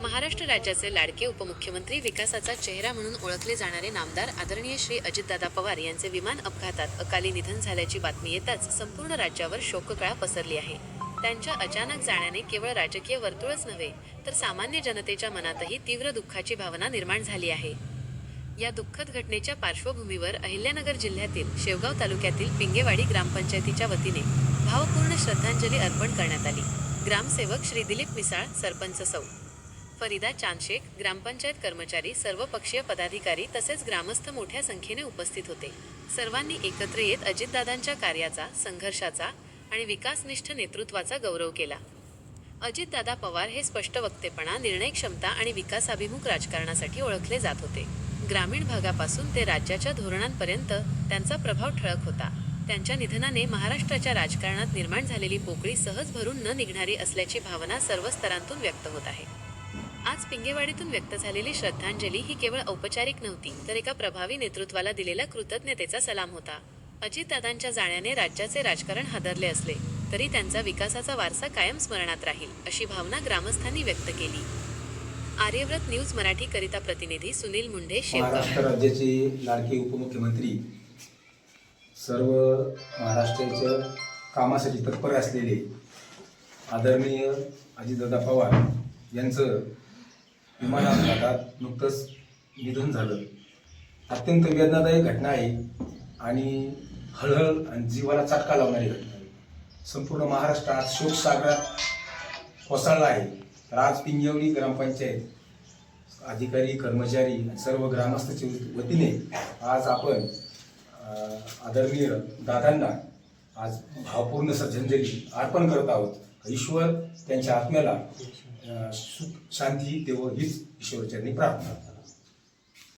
महाराष्ट्र राज्याचे लाडके उपमुख्यमंत्री विकासाचा चेहरा म्हणून ओळखले जाणारे नामदार आदरणीय श्री अजितदादा पवार यांचे विमान अपघातात अकाली निधन झाल्याची बातमी येताच संपूर्ण राज्यावर शोककळा पसरली आहे. त्यांच्या अचानक जाण्याने केवळ राजकीय वर्तुळच नव्हे तर सामान्य जनतेच्या मनातही तीव्र दुःखाची भावना निर्माण झाली आहे. या दुःखद घटनेच्या पार्श्वभूमीवर अहिल्यानगर जिल्ह्यातील शेवगाव तालुक्यातील पिंगेवाडी ग्रामपंचायतीच्या वतीने भावपूर्ण श्रद्धांजली अर्पण करण्यात आली. ग्रामसेवक श्री दिलीप मिसाळ सरपंच सौ. फरीदा चांदशेख ग्रामपंचायत कर्मचारी सर्व पक्षीय पदाधिकारी तसेच ग्रामस्थ मोठ्या संख्येने उपस्थित होते. सर्वांनी एकत्र येत अजितदादांच्या कार्याचा संघर्षाचा आणि विकासनिष्ठ नेतृत्वाचा गौरव केला. अजितदादा पवार हे स्पष्ट वक्तेपणा निर्णय क्षमता आणि विकासाभिमुख राजकारणासाठी ओळखले जात होते. ग्रामीण भागापासून ते राज्याच्या धोरणांपर्यंत त्यांचा प्रभाव ठळक होता. त्यांच्या निधनाने महाराष्ट्राच्या राजकारणात निर्माण झालेली पोकळी सहज भरून न निघणारी असल्याची भावना सर्व स्तरांतून व्यक्त होत आहे. आज पिंगेवाडीतून व्यक्त झालेली श्रद्धांजली ही केवळ औपचारिक नव्हती तर एका प्रभावी नेतृत्वाला दिलेला कृतज्ञतेचा सलाम होता. अजितदादांच्या जाण्याने राज्याचे राजकारण हादरले असले तरी त्यांचा विकासाचा वारसा कायम स्मरणात राहील अशी भावना ग्रामस्थांनी व्यक्त केली. आर्यव्रत न्यूज मराठी करिता प्रतिनिधी सुनील मुंढे महाराष्ट्र राज्याचे लाडके उपमुख्यमंत्री सर्व महाराष्ट्राच्या कामासाठी तत्पर असलेले आदरणीय अजितदादा पवार यांचं विमान अपघातात नुकतंच निधन झालं. अत्यंत वेदनादायक घटना आहे आणि हळहळ आणि जीवाला चटका लावणारी घटना आहे. संपूर्ण महाराष्ट्रात शोकसागरात कोसळला आहे. राज आज ग्रामपंचायत अधिकारी कर्मचारी सर्व ग्रामस्थाच्या वतीने आज आपण आदरणीय दादांना आज भावपूर्ण श्रद्धांजली अर्पण करत आहोत. ईश्वर त्यांच्या आत्म्याला शांती देव हीच ईश्वरचरणी प्रार्थना.